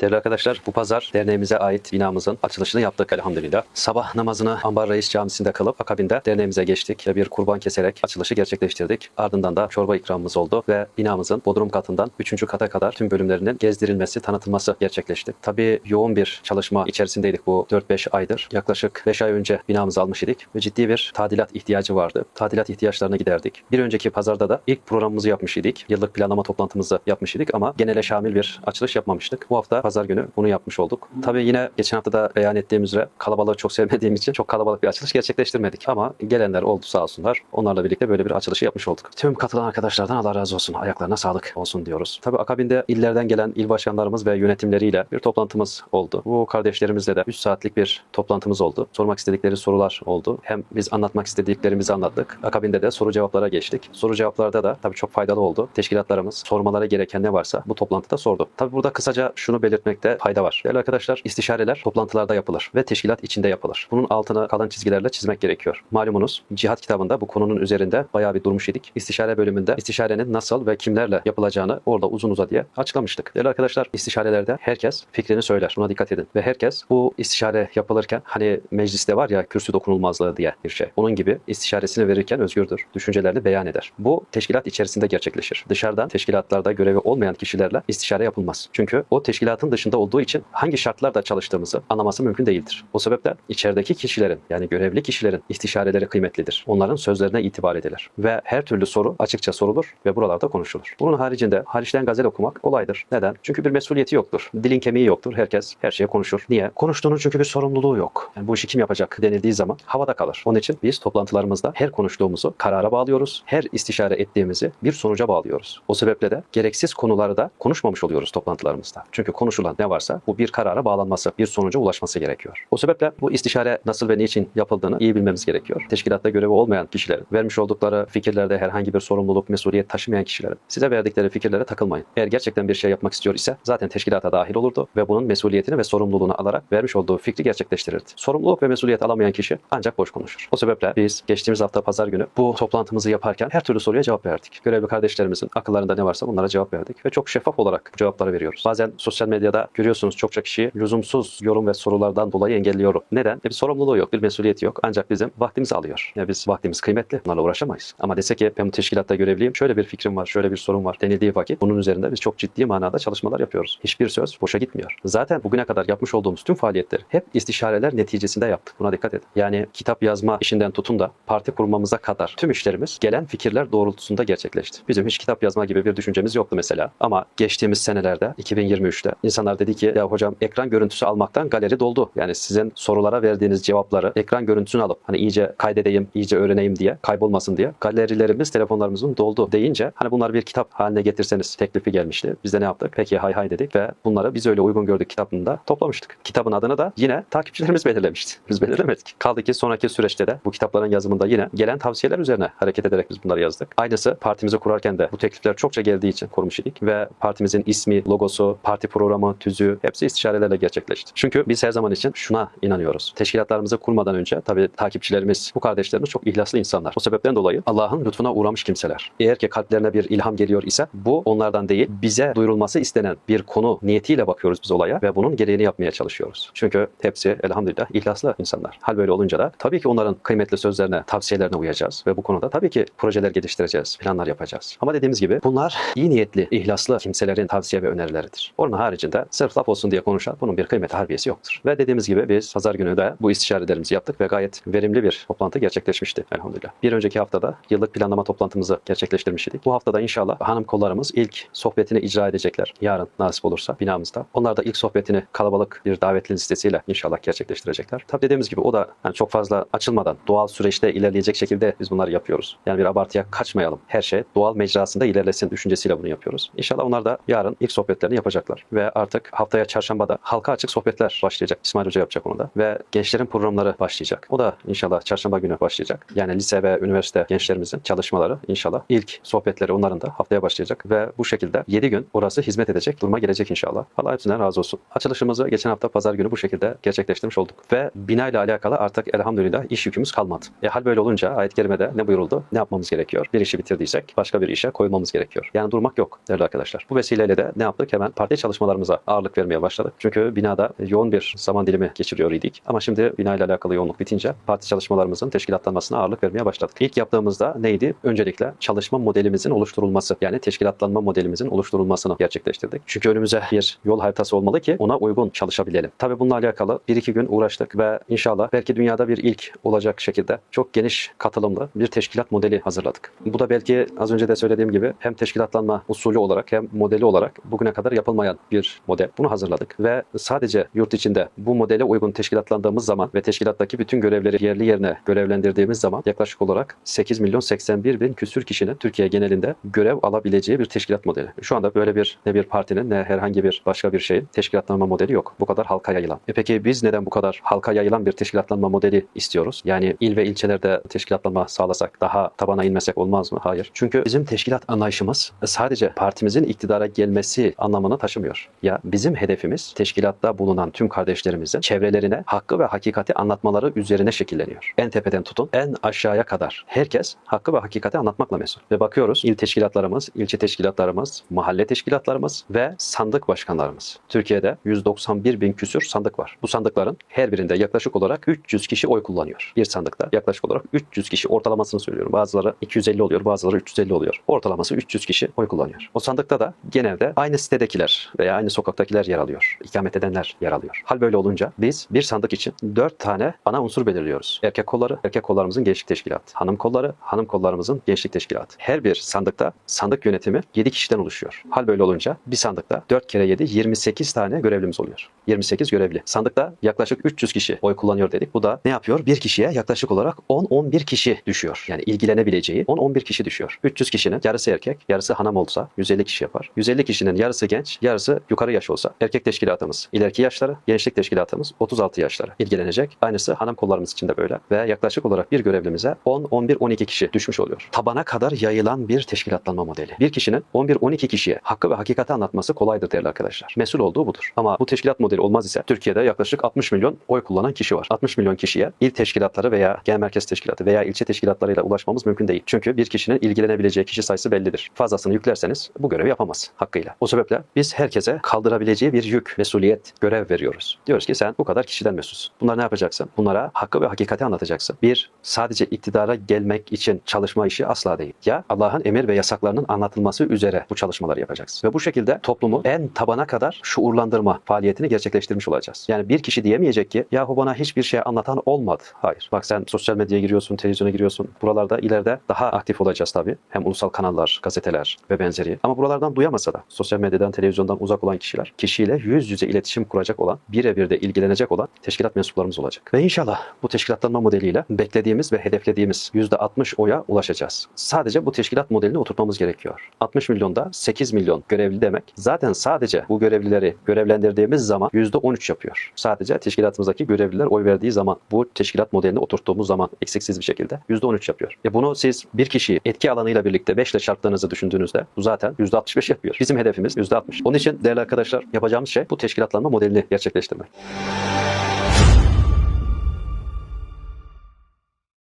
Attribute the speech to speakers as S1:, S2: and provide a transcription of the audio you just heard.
S1: Değerli arkadaşlar bu pazar derneğimize ait binamızın açılışını yaptık elhamdülillah. Sabah namazını Ambar Reis Camisi'nde kılıp akabinde derneğimize geçtik ve bir kurban keserek açılışı gerçekleştirdik. Ardından da çorba ikramımız oldu ve binamızın bodrum katından 3. kata kadar tüm bölümlerinin gezdirilmesi, tanıtılması gerçekleşti. Tabii yoğun bir çalışma içerisindeydik bu 4-5 aydır. Yaklaşık 5 ay önce binamızı almış idik ve ciddi bir tadilat ihtiyacı vardı. Tadilat ihtiyaçlarını giderdik. Bir önceki pazarda da ilk programımızı yapmış idik. Yıllık planlama toplantımızı yapmış idik ama genele şamil bir açılış yapmamıştık. Bu hafta pazar günü bunu yapmış olduk. Tabii yine geçen hafta da beyan ettiğim üzere kalabalığı çok sevmediğim için çok kalabalık bir açılış gerçekleştirmedik. Ama gelenler oldu sağ olsunlar. Onlarla birlikte böyle bir açılışı yapmış olduk. Tüm katılan arkadaşlardan Allah razı olsun. Ayaklarına sağlık olsun diyoruz. Tabii akabinde illerden gelen il başkanlarımız ve yönetimleriyle bir toplantımız oldu. Bu kardeşlerimizle de 3 saatlik bir toplantımız oldu. Sormak istedikleri sorular oldu. Hem biz anlatmak istediklerimizi anlattık. Akabinde de soru cevaplara geçtik. Soru cevaplarda da tabii çok faydalı oldu. Teşkilatlarımız sormaları gereken ne varsa bu toplantıda sordu. Tabii burada kısaca şunu belirtmekte fayda var. Değerli arkadaşlar istişareler toplantılarda yapılır ve teşkilat içinde yapılır. Bunun altına kalan çizgilerle çizmek gerekiyor. Malumunuz cihat kitabında bu konunun üzerinde bayağı bir durmuş idik. İstişare bölümünde istişarenin nasıl ve kimlerle yapılacağını orada uzun uzadıya açıklamıştık. Değerli arkadaşlar istişarelerde herkes fikrini söyler. Buna dikkat edin. Ve herkes bu istişare yapılırken hani mecliste var ya kürsü dokunulmazlığı diye bir şey. Onun gibi istişaresini verirken özgürdür. Düşüncelerini beyan eder. Bu teşkilat içerisinde gerçekleşir. Dışarıdan teşkilatlarda görevi olmayan kişilerle istişare yapılmaz. Çünkü o teşkilatın dışında olduğu için hangi şartlarda çalıştığımızı anlaması mümkün değildir. O sebeple içerideki kişilerin yani görevli kişilerin istişareleri kıymetlidir. Onların sözlerine itibar edilir. Ve her türlü soru açıkça sorulur ve buralarda konuşulur. Bunun haricinde hariçten gazel okumak kolaydır. Neden? Çünkü bir mesuliyeti yoktur. Dilin kemiği yoktur. Herkes her şeye konuşur. Niye? Konuştuğunun çünkü bir sorumluluğu yok. Yani bu işi kim yapacak denildiği zaman havada kalır. Onun için biz toplantılarımızda her konuştuğumuzu karara bağlıyoruz. Her istişare ettiğimizi bir sonuca bağlıyoruz. O sebeple de gereksiz konuları da konuşmamış oluyoruz toplantılarımızda. Çünkü konuşulan ne varsa bu bir karara bağlanması, bir sonuca ulaşması gerekiyor. O sebeple bu istişare nasıl ve niçin yapıldığını iyi bilmemiz gerekiyor. Teşkilatta görevi olmayan kişilerin, vermiş oldukları fikirlerde herhangi bir sorumluluk, mesuliyet taşımayan kişilerin size verdikleri fikirlere takılmayın. Eğer gerçekten bir şey yapmak istiyor ise zaten teşkilata dahil olurdu ve bunun mesuliyetini ve sorumluluğunu alarak vermiş olduğu fikri gerçekleştirirdi. Sorumluluk ve mesuliyet alamayan kişi ancak boş konuşur. O sebeple biz geçtiğimiz hafta pazar günü bu toplantımızı yaparken her türlü soruya cevap verdik. Görevli kardeşlerimizin akıllarında ne varsa bunlara cevap verdik ve çok şeffaf olarak cevapları veriyoruz. Bazen sosyal medyada görüyorsunuz çokça kişiyi lüzumsuz yorum ve sorulardan dolayı engelliyor. Neden? E bir sorumluluğu yok, bir mesuliyeti yok. Ancak bizim vaktimizi alıyor. Ya biz vaktimiz kıymetli. Bunlarla uğraşamayız. Ama dese ki ben bu teşkilatta görevliyim. Şöyle bir fikrim var, şöyle bir sorun var denildiği vakit bunun üzerinde biz çok ciddi manada çalışmalar yapıyoruz. Hiçbir söz boşa gitmiyor. Zaten bugüne kadar yapmış olduğumuz tüm faaliyetleri hep istişareler neticesinde yaptık. Buna dikkat edin. Yani kitap yazma işinden tutun da parti kurmamıza kadar tüm işlerimiz gelen fikirler doğrultusunda gerçekleşti. Bizim hiç kitap yazma gibi bir düşüncemiz yoktu mesela. Ama geçtiğimiz senelerde 2023'te insanlar dedi ki ya hocam ekran görüntüsü almaktan galeri doldu. Yani sizin sorulara verdiğiniz cevapları ekran görüntüsünü alıp hani iyice kaydedeyim, iyice öğreneyim diye kaybolmasın diye galerilerimiz telefonlarımızın doldu deyince hani bunları bir kitap haline getirseniz teklifi gelmişti. Biz de ne yaptık? Peki hay hay dedik ve bunları biz öyle uygun gördük kitabında toplamıştık. Kitabın adını da yine takipçilerimiz belirlemişti. Biz belirlemedik. Kaldı ki sonraki süreçte de bu kitapların yazımında yine gelen tavsiyeler üzerine hareket ederek biz bunları yazdık. Aynısı partimizi kurarken de bu teklifler çokça geldiği için kurmuş idik ve partimizin ismi, logosu, parti programı, tüzüğü hepsi istişarelerle gerçekleşti. Çünkü biz her zaman için şuna inanıyoruz. Teşkilatlarımızı kurmadan önce tabii takipçilerimiz, bu kardeşlerimiz çok ihlaslı insanlar. O sebepten dolayı Allah'ın lütfuna uğramış kimseler. Eğer ki kalplerine bir ilham geliyor ise bu onlardan değil bize duyurulması istenen bir konu niyetiyle bakıyoruz biz olaya ve bunun gereğini yapmaya çalışıyoruz. Çünkü hepsi elhamdülillah ihlaslı insanlar. Hal böyle olunca da tabii ki onların kıymetli sözlerine, tavsiyelerine uyacağız ve bu konuda tabii ki projeler geliştireceğiz, planlar yapacağız. Ama dediğimiz gibi bunlar iyi niyetli, ihlaslı kimselerin tavsiye ve önerileridir. Onun haricinde sırf laf olsun diye konuşan bunun bir kıymeti harbiyesi yoktur. Ve dediğimiz gibi biz pazar günü de bu istişarelerimizi yaptık ve gayet verimli bir toplantı gerçekleşmişti elhamdülillah. Bir önceki haftada yıllık planlama toplantımızı gerçekleştirmiş idik. Bu haftada inşallah hanım kollarımız ilk sohbetini icra edecekler. Yarın nasip olursa binamızda. Onlar da ilk sohbetini kalabalık bir davetli listesiyle inşallah gerçekleştirecekler. Tabii dediğimiz gibi o da yani çok fazla açılmadan doğal süreçte ilerleyecek şekilde biz bunları yapıyoruz. Yani bir abartıya kaçmayalım. Her şey doğal mecrasında ilerlesin düşüncesiyle bunu yapıyoruz. İnşallah onlar da yarın ilk sohbetlerini yapacaklar. Ve artık haftaya çarşambada halka açık sohbetler başlayacak. İsmail Hoca yapacak onu da. Ve gençlerin programları başlayacak. O da inşallah çarşamba günü başlayacak. Yani lise ve üniversite gençlerimizin çalışmaları inşallah ilk sohbetleri onların da haftaya başlayacak. Ve bu şekilde 7 gün orası hizmet edecek duruma gelecek inşallah. Allah hepsinden razı olsun. Açılışımızı geçen hafta pazar günü bu şekilde gerçekleştirmiş olduk. Ve bina ile alakalı artık elhamdülillah iş yükümüz kalmadı. E hal böyle olunca ayet-i kerimede ne buyuruldu? Ne yapmamız gerekiyor? Bir işi bitirdiysek başka bir işe koymamız gerekiyor. Yani durmak yok değerli arkadaşlar. Bu vesileyle de ne yaptık? Hemen parti çalışmalarımızı teşkilatlarımıza ağırlık vermeye başladık. Çünkü binada yoğun bir zaman dilimi geçiriyor idik. Ama şimdi binayla alakalı yoğunluk bitince parti çalışmalarımızın teşkilatlanmasına ağırlık vermeye başladık. İlk yaptığımızda neydi? Öncelikle çalışma modelimizin oluşturulması yani teşkilatlanma modelimizin oluşturulmasını gerçekleştirdik. Çünkü önümüze bir yol haritası olmalı ki ona uygun çalışabilelim. Tabii bununla alakalı bir iki gün uğraştık ve inşallah belki dünyada bir ilk olacak şekilde çok geniş katılımlı bir teşkilat modeli hazırladık. Bu da belki az önce de söylediğim gibi hem teşkilatlanma usulü olarak hem modeli olarak bugüne kadar yapılmayan bir model. Bunu hazırladık ve sadece yurt içinde bu modele uygun teşkilatlandığımız zaman ve teşkilattaki bütün görevleri yerli yerine görevlendirdiğimiz zaman yaklaşık olarak 8 milyon 81 bin küsür kişinin Türkiye genelinde görev alabileceği bir teşkilat modeli. Şu anda böyle bir ne bir partinin ne herhangi bir başka bir şeyin teşkilatlanma modeli yok. Bu kadar halka yayılan. E peki biz neden bu kadar halka yayılan bir teşkilatlanma modeli istiyoruz? Yani il ve ilçelerde teşkilatlanma sağlasak daha tabana inmesek olmaz mı? Hayır. Çünkü bizim teşkilat anlayışımız sadece partimizin iktidara gelmesi anlamını taşımıyor. Ya bizim hedefimiz teşkilatta bulunan tüm kardeşlerimizin çevrelerine hakkı ve hakikati anlatmaları üzerine şekilleniyor. En tepeden tutun en aşağıya kadar herkes hakkı ve hakikati anlatmakla mesul. Ve bakıyoruz il teşkilatlarımız, ilçe teşkilatlarımız, mahalle teşkilatlarımız ve sandık başkanlarımız. Türkiye'de 191 bin küsür sandık var. Bu sandıkların her birinde yaklaşık olarak 300 kişi oy kullanıyor. Bir sandıkta yaklaşık olarak 300 kişi ortalamasını söylüyorum. Bazıları 250 oluyor, bazıları 350 oluyor. Ortalaması 300 kişi oy kullanıyor. O sandıkta da genelde aynı sitedekiler veya aynı sokaktakiler yer alıyor. İkamet edenler yer alıyor. Hal böyle olunca biz bir sandık için 4 tane ana unsur belirliyoruz. Erkek kolları, erkek kollarımızın gençlik teşkilatı. Hanım kolları, hanım kollarımızın gençlik teşkilatı. Her bir sandıkta sandık yönetimi 7 kişiden oluşuyor. Hal böyle olunca bir sandıkta 4 kere 7 28 tane görevlimiz oluyor. 28 görevli. Sandıkta yaklaşık 300 kişi oy kullanıyor dedik. Bu da ne yapıyor? Bir kişiye yaklaşık olarak 10-11 kişi düşüyor. Yani ilgilenebileceği 10-11 kişi düşüyor. 300 kişinin yarısı erkek, yarısı hanım olsa 150 kişi yapar. 150 kişinin yarısı genç, yarısı yukarı yaş olsa erkek teşkilatımız ileriki yaşları, gençlik teşkilatımız 36 yaşları ilgilenecek. Aynısı hanım kollarımız için de böyle ve yaklaşık olarak bir görevlimize 10, 11, 12 kişi düşmüş oluyor. Tabana kadar yayılan bir teşkilatlanma modeli. Bir kişinin 11-12 kişiye hakkı ve hakikati anlatması kolaydır değerli arkadaşlar. Mesul olduğu budur. Ama bu teşkilat modeli olmaz ise Türkiye'de yaklaşık 60 milyon oy kullanan kişi var. 60 milyon kişiye il teşkilatları veya genel merkez teşkilatı veya ilçe teşkilatlarıyla ulaşmamız mümkün değil. Çünkü bir kişinin ilgilenebileceği kişi sayısı bellidir. Fazlasını yüklerseniz bu görevi yapamaz hakkıyla. O sebeple biz herkese kaldırabileceği bir yük, mesuliyet, görev veriyoruz. Diyoruz ki sen bu kadar kişiden mesulsün. Bunları ne yapacaksın? Bunlara hakkı ve hakikati anlatacaksın. Bir, sadece iktidara gelmek için çalışma işi asla değil. Ya Allah'ın emir ve yasaklarının anlatılması üzere bu çalışmaları yapacaksın. Ve bu şekilde toplumu en tabana kadar şuurlandırma faaliyetini gerçekleştirmiş olacağız. Yani bir kişi diyemeyecek ki yahu bana hiçbir şey anlatan olmadı. Hayır. Bak sen sosyal medyaya giriyorsun, televizyona giriyorsun. Buralarda ileride daha aktif olacağız tabii. Hem ulusal kanallar, gazeteler ve benzeri. Ama buralardan duyamasa da sosyal medyadan, televizyondan uzak olan kişiler kişiyle yüz yüze iletişim kuracak olan, birebir de ilgilenecek olan teşkilat mensuplarımız olacak. Ve inşallah bu teşkilatlanma modeliyle beklediğimiz ve hedeflediğimiz %60 oya ulaşacağız. Sadece bu teşkilat modelini oturtmamız gerekiyor. 60 milyonda 8 milyon görevli demek. Zaten sadece bu görevlileri görevlendirdiğimiz zaman %13 yapıyor. Sadece teşkilatımızdaki görevliler oy verdiği zaman bu teşkilat modelini oturttuğumuz zaman eksiksiz bir şekilde %13 yapıyor. E bunu siz bir kişiyi etki alanıyla birlikte 5 ile çarptığınızı düşündüğünüzde bu zaten %65 yapıyor. Bizim hedefimiz %60. Onun için değerli arkadaşlar yapacağımız şey bu teşkilatlanma modelini gerçekleştirmek.